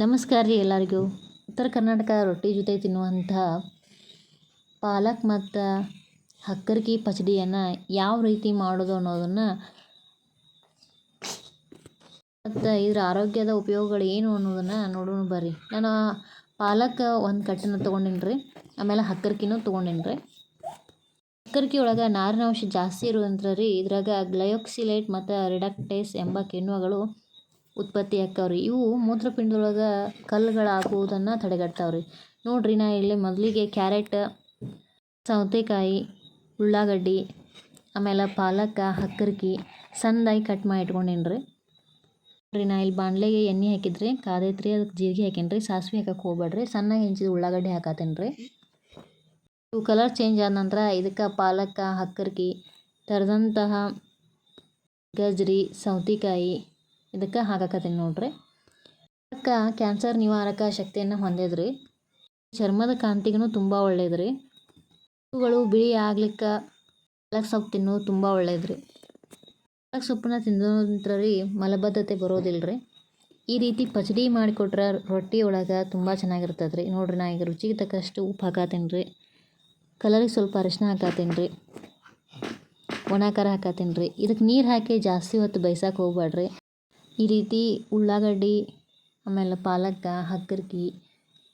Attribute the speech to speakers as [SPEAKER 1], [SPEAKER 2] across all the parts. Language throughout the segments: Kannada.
[SPEAKER 1] ನಮಸ್ಕಾರ ರೀ ಎಲ್ಲರಿಗೂ. ಉತ್ತರ ಕರ್ನಾಟಕ ರೊಟ್ಟಿ ಜೊತೆ ತಿನ್ನುವಂಥ ಪಾಲಕ್ ಮತ್ತು ಹಕ್ಕರ್ಕಿ ಪಚಡಿಯನ್ನು ಯಾವ ರೀತಿ ಮಾಡೋದು ಅನ್ನೋದನ್ನು ಮತ್ತು ಇದರ ಆರೋಗ್ಯದ ಉಪಯೋಗಗಳು ಏನು ಅನ್ನೋದನ್ನು ನೋಡೋಣ ಬರ್ರಿ. ನಾನು ಪಾಲಕ್ ಒಂದು ಕಟ್ಟನ್ನು ತೊಗೊಂಡಿನಿ ರೀ ಆಮೇಲೆ ಹಕ್ಕರ್ಕಿನೂ ತೊಗೊಂಡಿನಿ ರೀ ಹಕ್ಕರ್ಕಿ ಒಳಗೆ ನಾರಿನ ಅಂಶ ಜಾಸ್ತಿ ಇರುವಂಥ ರೀ, ಇದ್ರಾಗ ಗ್ಲಯೋಕ್ಸಿಲೇಟ್ ಮತ್ತು ರಿಡಕ್ಟೇಸ್ ಎಂಬ ಕಿಣ್ವಗಳು ಉತ್ಪತ್ತಿ ಆಕ್ಕಾವ್ರಿ ಇವು ಮೂತ್ರಪಿಂಡದೊಳಗೆ ಕಲ್ಲುಗಳಾಗುವುದನ್ನು ತಡೆಗಟ್ತಾವ್ರಿ. ನೋಡ್ರಿ ನಾ ಇಲ್ಲಿ ಮೊದಲಿಗೆ ಕ್ಯಾರೆಟ್, ಸೌತೆಕಾಯಿ, ಉಳ್ಳಾಗಡ್ಡಿ, ಆಮೇಲೆ ಪಾಲಕ ಹಕ್ಕರ್ಕಿ ಸಣ್ಣದಾಗಿ ಕಟ್ ಮಾಡಿ ಇಟ್ಕೊಂಡೇನಿ ರೀ ನೋಡ್ರಿ ನಾ ಇಲ್ಲಿ ಬಾಣಲೆಗೆ ಎಣ್ಣೆ ಹಾಕಿದ್ರಿ. ಕಾದೈತ್ರಿ ಅದಕ್ಕೆ ಜೀರಿಗೆ ಹಾಕೀನಿ ರೀ ಸಾಸಿವೆ ಹಾಕಕ್ಕೆ ಹೋಗ್ಬೇಡ್ರಿ. ಸಣ್ಣಗೆ ಹೆಂಚಿದ ಉಳ್ಳಾಗಡ್ಡಿ ಹಾಕತ್ತೇನೆ ರೀ ಇವು ಕಲರ್ ಚೇಂಜ್ ಆದ ನಂತರ ಇದಕ್ಕೆ ಪಾಲಕ ಹಕ್ಕರ್ಕಿ ತರದಂತಹ ಗಜ್ರಿ, ಸೌತೆಕಾಯಿ ಇದಕ್ಕೆ ಹಾಕಕತ್ತೀನಿ ನೋಡ್ರಿ. ಅದಕ್ಕೆ ಕ್ಯಾನ್ಸರ್ ನಿವಾರಕ ಶಕ್ತಿಯನ್ನು ಹೊಂದಿದ್ರಿ. ಚರ್ಮದ ಕಾಂತಿಗೂ ತುಂಬ ಒಳ್ಳೇದ್ರಿ. ಇವುಗಳು ಬಿಳಿ ಆಗ್ಲಿಕ್ಕೆ ಪಾಲಕ್ ಸೊಪ್ಪು ತಿನ್ನೋದು ತುಂಬ ಒಳ್ಳೇದ್ರಿ. ಪಾಲಕ್ ಸೊಪ್ಪನ್ನ ತಿನ್ನೋದಂತ್ರ ರೀ ಮಲಬದ್ಧತೆ ಬರೋದಿಲ್ಲ ರೀ ಈ ರೀತಿ ಪಚಡಿ ಮಾಡಿಕೊಟ್ರೆ ರೊಟ್ಟಿ ಒಳಗೆ ತುಂಬ ಚೆನ್ನಾಗಿರ್ತದೆ ರೀ ನೋಡ್ರಿ ನಾ ಈಗ ರುಚಿಗೆ ತಕ್ಕಷ್ಟು ಉಪ್ಪು ಹಾಕತ್ತೀನಿ ರೀ ಕಲರಿಗೆ ಸ್ವಲ್ಪ ಅರಿಶಿನ ಹಾಕತ್ತೀನಿ ರೀ ಒಣ ಖಾರ ಹಾಕತ್ತೀನಿ ರೀ ಇದಕ್ಕೆ ನೀರು ಹಾಕಿ ಜಾಸ್ತಿ ಹೊತ್ತು ಬೇಯ್ಸಕ್ಕೆ ಹೋಗ್ಬೇಡ್ರಿ ಈ ರೀತಿ ಉಳ್ಳಾಗಡ್ಡಿ, ಆಮೇಲೆ ಪಾಲಕ್ಕ, ಹಕ್ಕರ್ಕಿ,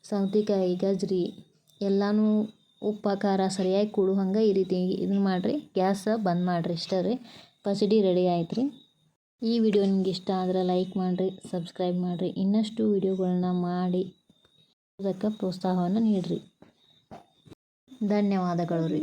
[SPEAKER 1] ಸೌತೆಕಾಯಿ, ಗಜ್ರಿ ಎಲ್ಲನೂ ಉಪ್ಪು, ಖಾರ ಸರಿಯಾಗಿ ಕೂಡು ಹಂಗೆ ಈ ರೀತಿ ಇದನ್ನ ಮಾಡಿರಿ. ಗ್ಯಾಸ ಬಂದ್ ಮಾಡಿರಿ ಇಷ್ಟೇ ರೀ. ಪಚಡಿ ರೆಡಿ ಆಯ್ತು ರೀ ಈ ವಿಡಿಯೋ ನಿಮ್ಗೆ ಇಷ್ಟ ಆದರೆ ಲೈಕ್ ಮಾಡಿರಿ ಸಬ್ಸ್ಕ್ರೈಬ್ ಮಾಡಿರಿ. ಇನ್ನಷ್ಟು ವಿಡಿಯೋಗಳನ್ನ ಮಾಡಿ ಅದಕ್ಕೆ ಪ್ರೋತ್ಸಾಹವನ್ನು ನೀಡಿರಿ. ಧನ್ಯವಾದಗಳು ರೀ.